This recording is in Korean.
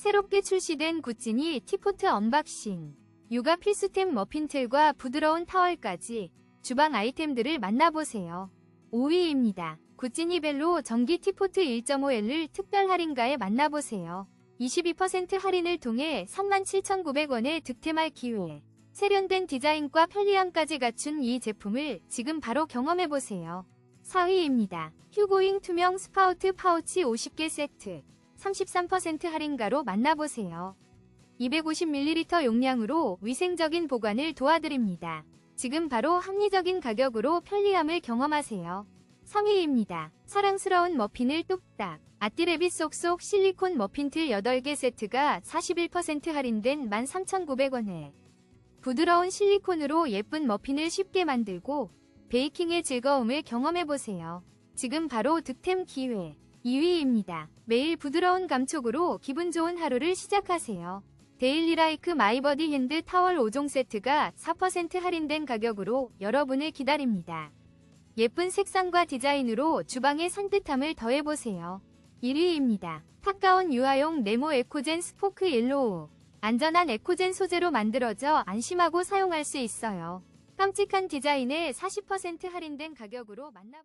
새롭게 출시된 구찌니 티포트 언박싱. 육아 필수템 머핀틀과 부드러운 타월까지 주방 아이템들을 만나보세요. 5위입니다. 구찌니 벨로 전기 티포트 1.5L을 특별 할인가에 만나보세요. 22% 할인을 통해 37,900원에 득템할 기회. 세련된 디자인과 편리함까지 갖춘 이 제품을 지금 바로 경험해보세요. 4위입니다. 휴고잉 투명 스파우트 파우치 50개 세트. 33% 할인가로 만나보세요. 250ml 용량으로 위생적인 보관을 도와드립니다. 지금 바로 합리적인 가격으로 편리함을 경험하세요. 3위입니다. 사랑스러운 머핀을 뚝딱. 아띠레비 쏙쏙 실리콘 머핀 틀 8개 세트가 41% 할인된 13,900원에 부드러운 실리콘으로 예쁜 머핀을 쉽게 만들고 베이킹의 즐거움을 경험해보세요. 지금 바로 득템 기회. 2위입니다. 매일 부드러운 감촉으로 기분 좋은 하루를 시작하세요. 데일리라이크 마이버디 핸드 타월 5종 세트가 4% 할인된 가격으로 여러분을 기다립니다. 예쁜 색상과 디자인으로 주방의 산뜻함을 더해보세요. 1위입니다. 타까운 유아용 네모 에코젠 스포크 옐로우. 안전한 에코젠 소재로 만들어져 안심하고 사용할 수 있어요. 깜찍한 디자인에 40% 할인된 가격으로 만나